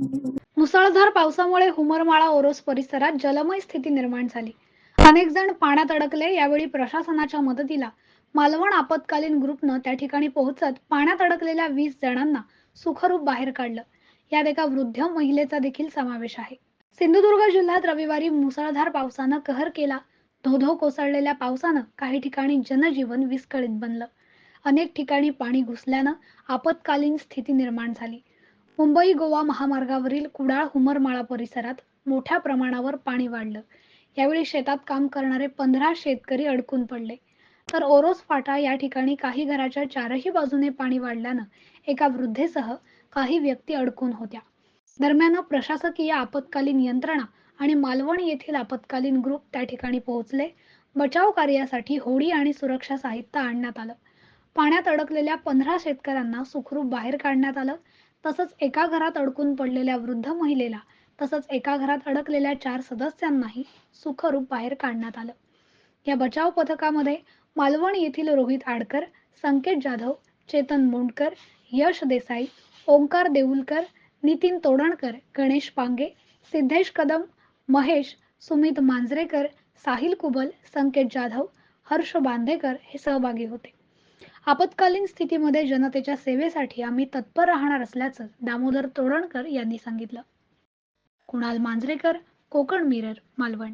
मुसळधार पावसामुळे हुमरमाळा ओरोस परिसरात जलमय स्थिती निर्माण झाली. अनेक जण पाण्यात अडकले यावेळी प्रशासनाच्या मदतीला मालवण आपत्कालीन ग्रुपनं त्या ठिकाणी पोहोचत पाण्यात अडकलेल्या वीस जणांना सुखरूप बाहेर काढलं. यात एका वृद्ध महिलेचा देखील समावेश आहे. सिंधुदुर्ग जिल्ह्यात रविवारी मुसळधार पावसानं कहर केला. धोधो कोसळलेल्या पावसानं काही ठिकाणी जनजीवन विस्कळीत बनलं. अनेक ठिकाणी पाणी घुसल्यानं आपत्कालीन स्थिती निर्माण झाली. मुंबई गोवा महामार्गावरील कुडाळ हुमरमाळा परिसरात मोठ्या प्रमाणावर पाणी वाढलं. यावेळी शेतात काम करणारे पंधरा शेतकरी अडकून पडले. तर ओरोस फाटा या ठिकाणी काही घराच्या चारही बाजूने पाणी वाढल्यानं एका वृद्धेसह काही व्यक्ती अडकून होत्या. दरम्यान प्रशासकीय आपत्कालीन यंत्रणा आणि मालवण येथील आपत्कालीन ग्रुप त्या ठिकाणी पोहोचले. बचाव कार्यासाठी होडी आणि सुरक्षा साहित्य आणण्यात आलं. पाण्यात अडकलेल्या पंधरा शेतकऱ्यांना सुखरूप बाहेर काढण्यात आलं. तसंच एका घरात अडकून पडलेल्या वृद्ध महिलेला तसंच एका घरात अडकलेल्या चार सदस्यांनाही सुखरूप बाहेर काढण्यात आलं. या बचाव पथकामध्ये मालवण येथील रोहित आडकर संकेत जाधव चेतन मोंडकर यश देसाई ओंकार देऊलकर नितीन तोडणकर गणेश पांगे सिद्धेश कदम महेश सुमित मांजरेकर साहिल कुबल संकेत जाधव हर्ष बांदेकर हे सहभागी होते. आपत्कालीन स्थितीमध्ये जनतेच्या सेवेसाठी आम्ही तत्पर राहणार असल्याचं दामोदर तोरणकर यांनी सांगितलं. कुणाल मांजरेकर कोकण मिरर मालवण.